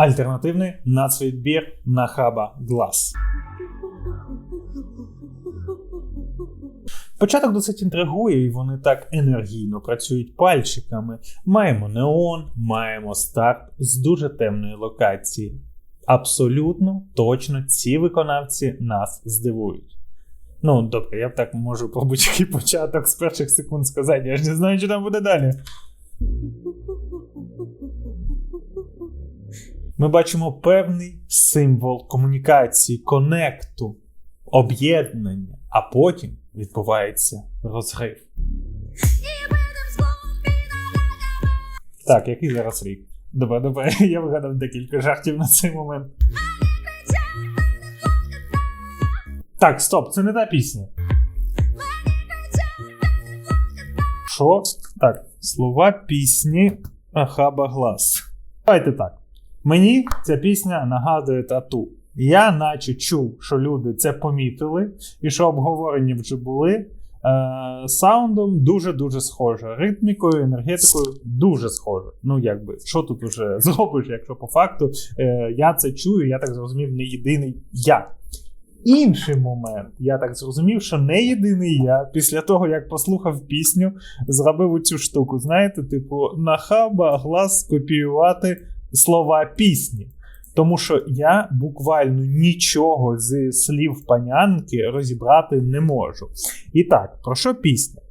Альтернативний нацвідбір на хаба Глас. Початок досить інтригує, і вони так енергійно працюють пальчиками. Маємо неон, маємо старт з дуже темної локації. Абсолютно точно ці виконавці нас здивують. Ну, добре, я б так можу про будь-який початок з перших секунд сказати, я ж не знаю, що там буде далі. Ми бачимо певний символ комунікації, конекту, об'єднання, а потім відбувається розрив. Так, який зараз рік? Добре, добре, я вигадав декілька жартів на цей момент. Так, стоп, це не та пісня. Що? Так, слова пісні Ахаба Глас. Давайте так. Мені ця пісня нагадує тату. Я наче чув, що люди це помітили, і що обговорення вже були. Е, саундом дуже-дуже схоже. Ритмікою, енергетикою дуже схоже. Ну, якби, що тут уже зробиш, якщо по факту е, я це чую, я так зрозумів, не єдиний я. Інший момент, я так зрозумів, що не єдиний я після того, як послухав пісню, зробив цю штуку. Знаєте, типу, на хаба глас скопіювати слова пісні. Тому що я буквально нічого з слів панянки розібрати не можу. І так, про що пісня?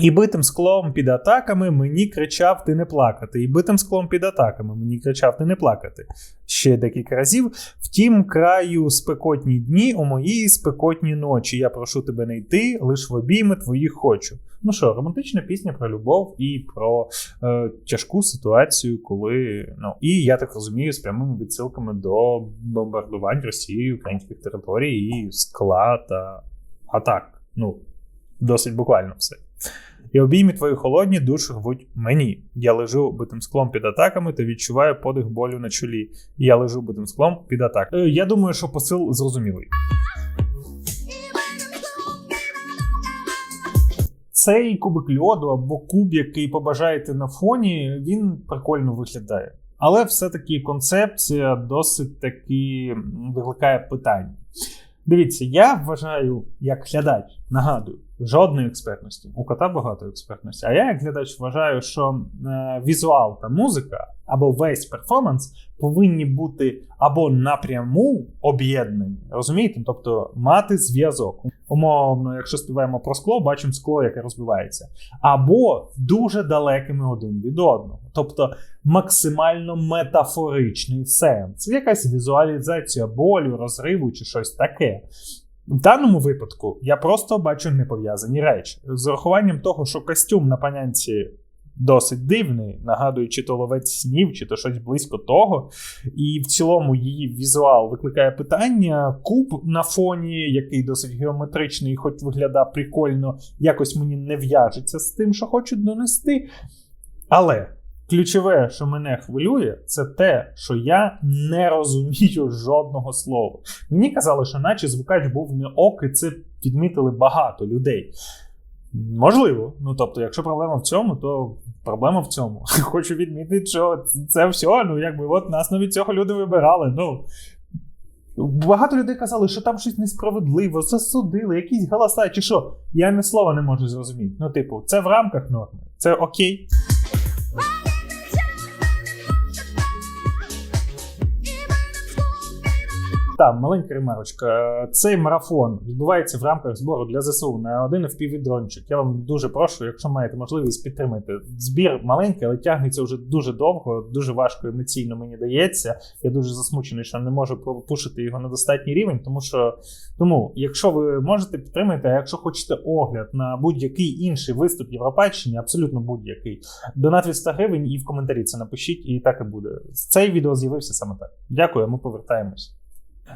І битим склом під атаками мені кричав ти не плакати. І битим склом під атаками мені кричав ти не плакати. Ще декілька разів. Втім, краю спекотні дні у моїй спекотні ночі. Я прошу тебе не йти, лиш в обійми твоїх хочу. Ну що, романтична пісня про любов і про е, тяжку ситуацію, коли. Ну, і я так розумію, з прямими відсилками до бомбардувань Росією українських територій і скла та атак. Ну, досить буквально все. І обійми твої холодні душі рвуть мені. Я лежу битим склом під атаками та відчуваю подих болю на чолі. Я лежу битим склом під атаками. Е, я думаю, що посил зрозумілий. Цей кубик льоду або куб, який побажаєте на фоні, він прикольно виглядає. Але все-таки концепція досить таки викликає питання. Дивіться, я вважаю, як глядач, нагадую, жодної експертності. У кота багато експертності. А я, як глядач, вважаю, що е, візуал та музика або весь перформанс повинні бути або напряму об'єднані, розумієте? Тобто мати зв'язок. Умовно, якщо співаємо про скло, бачимо скло, яке розбивається, або дуже далекими один від одного. Тобто максимально метафоричний сенс, якась візуалізація болю, розриву чи щось таке. В даному випадку я просто бачу непов'язані речі. З урахуванням того, що костюм на панянці досить дивний, нагадує, чи то ловець снів, чи то щось близько того. І в цілому її візуал викликає питання. Куб на фоні, який досить геометричний, хоч виглядає прикольно, якось мені не в'яжеться з тим, що хочуть донести. Але. Ключове, що мене хвилює, це те, що я не розумію жодного слова. Мені казали, що наче звукач був не ок, і це відмітили багато людей. Можливо, ну тобто, якщо проблема в цьому, то проблема в цьому. Хочу відмітити, що це все. Ну, якби от нас навіть цього люди вибирали. Ну. Багато людей казали, що там щось несправедливо, засудили, якісь голоса, чи що. Я не слова не можу зрозуміти. Ну, типу, це в рамках норми, це окей. Там маленька ремарочка. Цей марафон відбувається в рамках збору для ЗСУ на один FPV-дрончик. Я вам дуже прошу, якщо маєте можливість підтримати. Збір маленький, але тягнеться вже дуже довго, дуже важко емоційно мені дається. Я дуже засмучений, що не можу пропушити його на достатній рівень, тому що тому, якщо ви можете підтримати, а якщо хочете огляд на будь-який інший виступ Європейщини, абсолютно будь-який, донат від 100 гривень і в коментарі це напишіть, і так і буде. Цей відео з'явився саме так. Дякую, ми повертаємось.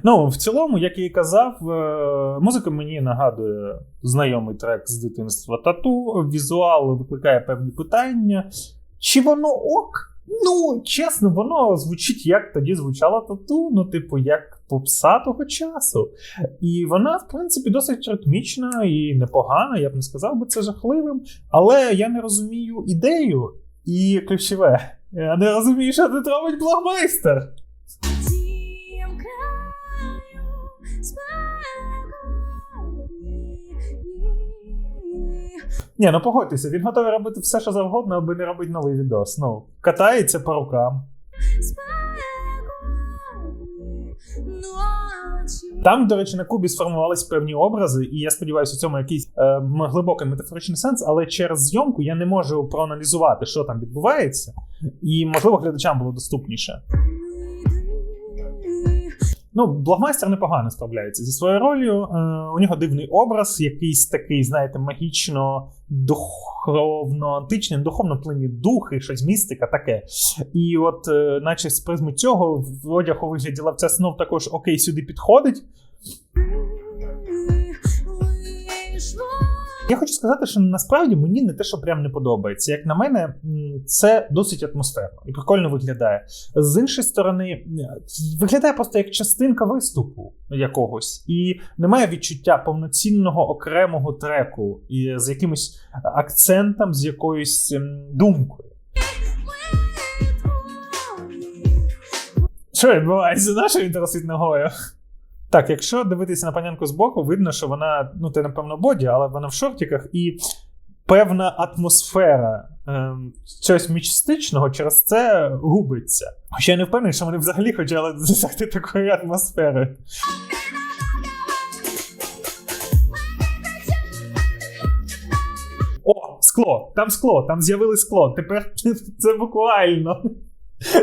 Ну, в цілому, як я і казав, е, музика мені нагадує знайомий трек з дитинства тату. Візуал викликає певні питання. Чи воно ок? Ну, чесно, воно звучить, як тоді звучала тату, ну, типу, як попса того часу. І вона, в принципі, досить ритмічна і непогана. Я б не сказав би це жахливим, але я не розумію ідею і ключове. Я не розумію, що тут робить блогмейстер. Ні, ну погодьтеся, він готовий робити все, що завгодно, аби не робити новий відос. Ну, катається по рукам. Там, до речі, на Кубі сформувались певні образи, і я сподіваюся, у цьому якийсь е, глибокий метафоричний сенс, але через зйомку я не можу проаналізувати, що там відбувається, і можливо глядачам було доступніше. Ну, блогмайстер непогано справляється зі своєю ролью. Е, у нього дивний образ, якийсь такий, знаєте, магічно духовно античний, духовно плинні духи, щось містика таке. І от, е, наче з призму цього, в одяг у вигляді лавця снов також окей, сюди підходить. Я хочу сказати, що насправді мені не те, що прям не подобається. Як на мене, це досить атмосферно і прикольно виглядає. З іншої сторони, виглядає просто як частинка виступу якогось, і немає відчуття повноцінного окремого треку з якимось акцентом, з якоюсь думкою. Що відбувається? На що він росить ногою? Так, якщо дивитися на панянку збоку, видно, що вона, ну, це, напевно, боді, але вона в шортиках, і певна атмосфера ем, чогось містичного через це губиться. Хоча я не впевнений, що вони взагалі хотіли досягти такої атмосфери. О, скло! Там скло, там з'явилось скло. Тепер це буквально.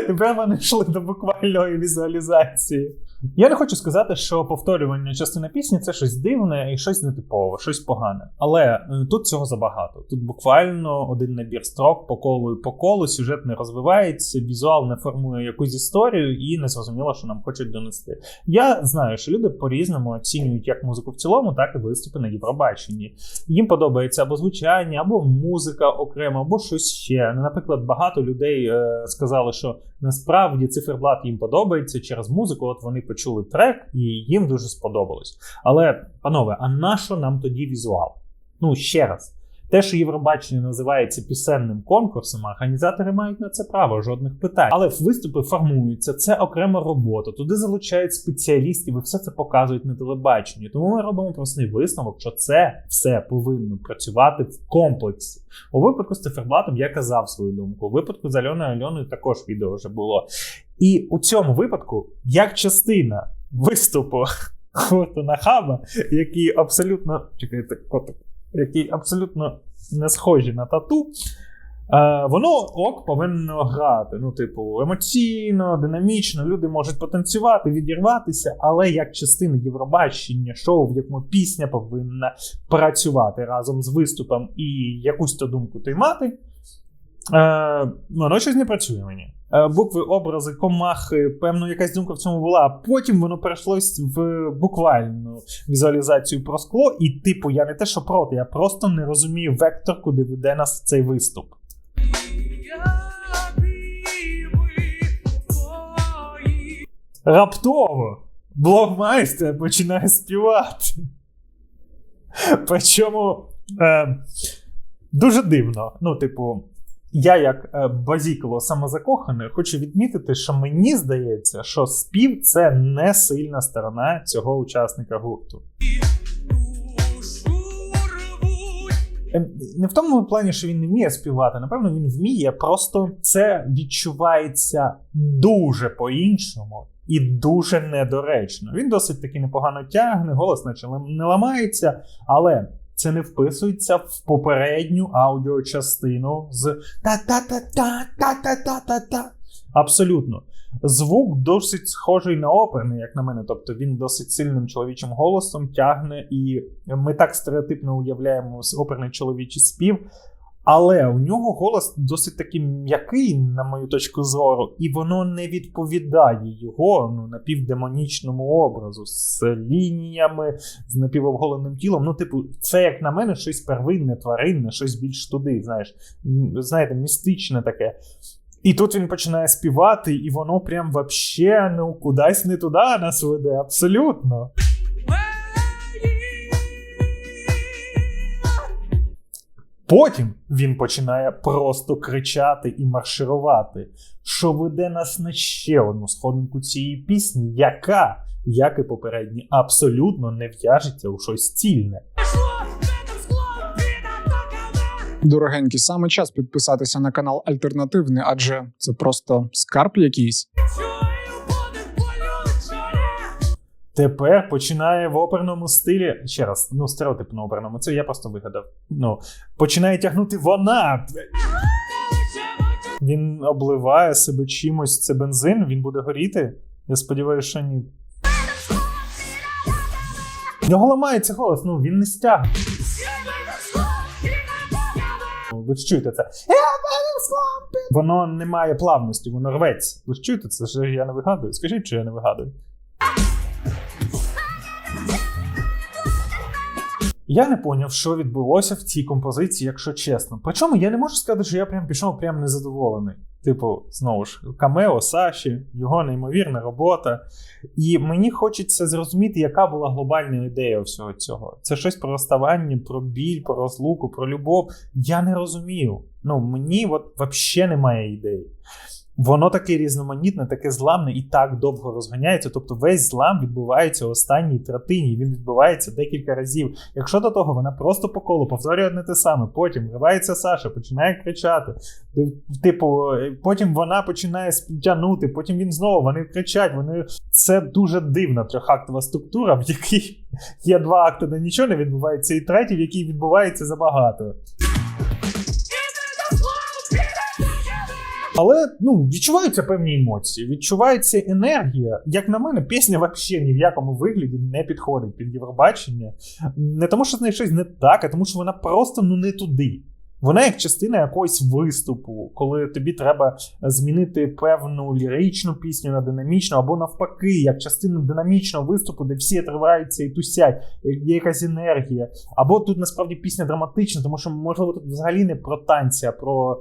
Тепер вони йшли до буквальної візуалізації. Я не хочу сказати, що повторювання частини пісні це щось дивне і щось нетипове, щось погане. Але е, тут цього забагато. Тут буквально один набір строк по колу і по колу, сюжет не розвивається, візуал не формує якусь історію, і не зрозуміло, що нам хочуть донести. Я знаю, що люди по-різному оцінюють як музику в цілому, так і виступи на Євробаченні. Їм подобається або звучання, або музика окремо, або щось ще. Наприклад, багато людей е, сказали, що насправді циферблат їм подобається через музику. От вони почули трек, і їм дуже сподобалось. Але, панове, а на що нам тоді візуал? Ну, ще раз. Те, що Євробачення називається пісенним конкурсом, організатори мають на це право, жодних питань. Але виступи формуються, це окрема робота. Туди залучають спеціалістів і все це показують на телебаченні. Тому ми робимо простий висновок, що це все повинно працювати в комплексі. У випадку з циферблатом я казав свою думку. У випадку з Альоною Альоною також відео вже було. І у цьому випадку, як частина виступу гурту Нахаба, який абсолютно чекайте, котик, які абсолютно не схожі на тату. Е, воно ок повинно грати. Ну, типу, емоційно, динамічно, люди можуть потанцювати, відірватися, але як частина Євробачення, шоу, в якому пісня повинна працювати разом з виступом і якусь то думку тримати. Е, воно щось не працює мені. Е, букви, образи, комахи, певно, якась думка в цьому була. А потім воно перейшлось в буквальну візуалізацію про скло. І, типу, я не те, що проти, я просто не розумію вектор, куди веде нас цей виступ. Раптово блогмайстер починає співати. Причому е, дуже дивно. Ну, типу, я, як е, базікало самозакоханий, хочу відмітити, що мені здається, що спів це не сильна сторона цього учасника гурту. Ем, Не в тому плані, що він не вміє співати, напевно, він вміє, просто це відчувається дуже по-іншому і дуже недоречно. Він досить таки непогано тягне, голос наче не ламається, але це не вписується в попередню аудіочастину з та-та-та-та-та-та-та-та. Абсолютно. Звук досить схожий на оперний, як на мене. Тобто він досить сильним чоловічим голосом тягне, і ми так стереотипно уявляємо оперний чоловічий спів. Але у нього голос досить таки м'який, на мою точку зору, і воно не відповідає його ну, напівдемонічному образу з лініями, з напівобголеним тілом. Ну, типу, це, як на мене, щось первинне, тваринне, щось більш туди, знаєш, знаєте, містичне таке. І тут він починає співати, і воно прям вообще ну, кудись не туди нас веде, абсолютно. Потім він починає просто кричати і марширувати, що веде нас на ще одну сходинку цієї пісні, яка, як і попередні, абсолютно не в'яжеться у щось цільне. Дорогенькі, саме час підписатися на канал Альтернативний, адже це просто скарб якийсь. Тепер починає в оперному стилі. Ще раз, ну, стереотипно оперному, це я просто вигадав. Ну, починає тягнути вона. Він обливає себе чимось, це бензин, він буде горіти. Я сподіваюся, що ні. В Нього ламається голос, ну він не стягне. Ви ж чуєте це? Воно не має плавності, воно рветься. Ви ж чуєте це? Ж я не вигадую. Скажіть, чи я не вигадую. Я не поняв, що відбулося в цій композиції, якщо чесно. Причому я не можу сказати, що я прям пішов прям незадоволений. Типу, знову ж, камео Саші, його неймовірна робота. І мені хочеться зрозуміти, яка була глобальна ідея всього цього. Це щось про розставання, про біль, про розлуку, про любов. Я не розумію. Ну, мені от взагалі немає ідеї. Воно таке різноманітне, таке зламне і так довго розганяється. Тобто весь злам відбувається у останній третині, він відбувається декілька разів. Якщо до того вона просто по колу повторює одне те саме, потім вривається Саша, починає кричати. Типу, е, потім вона починає тягнути, потім він знову вони кричать. Вони це дуже дивна трьохактова структура, в якій є два акти, де нічого не відбувається, і третій, в якій відбувається забагато. Але ну, відчуваються певні емоції, відчувається енергія. Як на мене, пісня взагалі ні в якому вигляді не підходить під Євробачення. Не тому, що з нею щось не так, а тому, що вона просто ну не туди. Вона як частина якогось виступу, коли тобі треба змінити певну ліричну пісню на динамічну, або навпаки, як частину динамічного виступу, де всі триваються і тусять, є якась енергія. Або тут насправді пісня драматична, тому що можливо тут взагалі не про танці, а про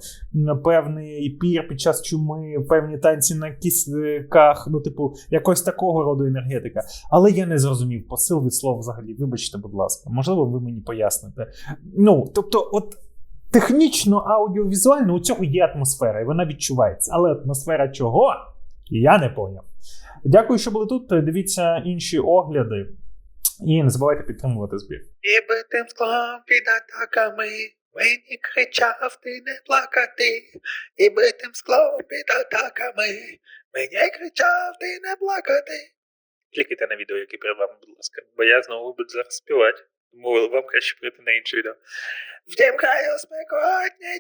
певний пір під час чуми, певні танці на кістках, ну, типу, якось такого роду енергетика. Але я не зрозумів посил від слова взагалі. Вибачте, будь ласка, можливо, ви мені поясните. Ну, тобто, от. Технічно, аудіовізуально у цього є атмосфера, і вона відчувається. Але атмосфера чого? Я не поняв. Дякую, що були тут. Дивіться інші огляди. І не забувайте підтримувати збір. І битим склом під атаками мені кричав ти не плакати, і битим склом під атаками мені кричав ти не плакати. Клікайте на відео, яке перед вами, будь ласка, бо я знову буду зараз співати, тому вам краще прийти на інше відео. Втім, краю спекотні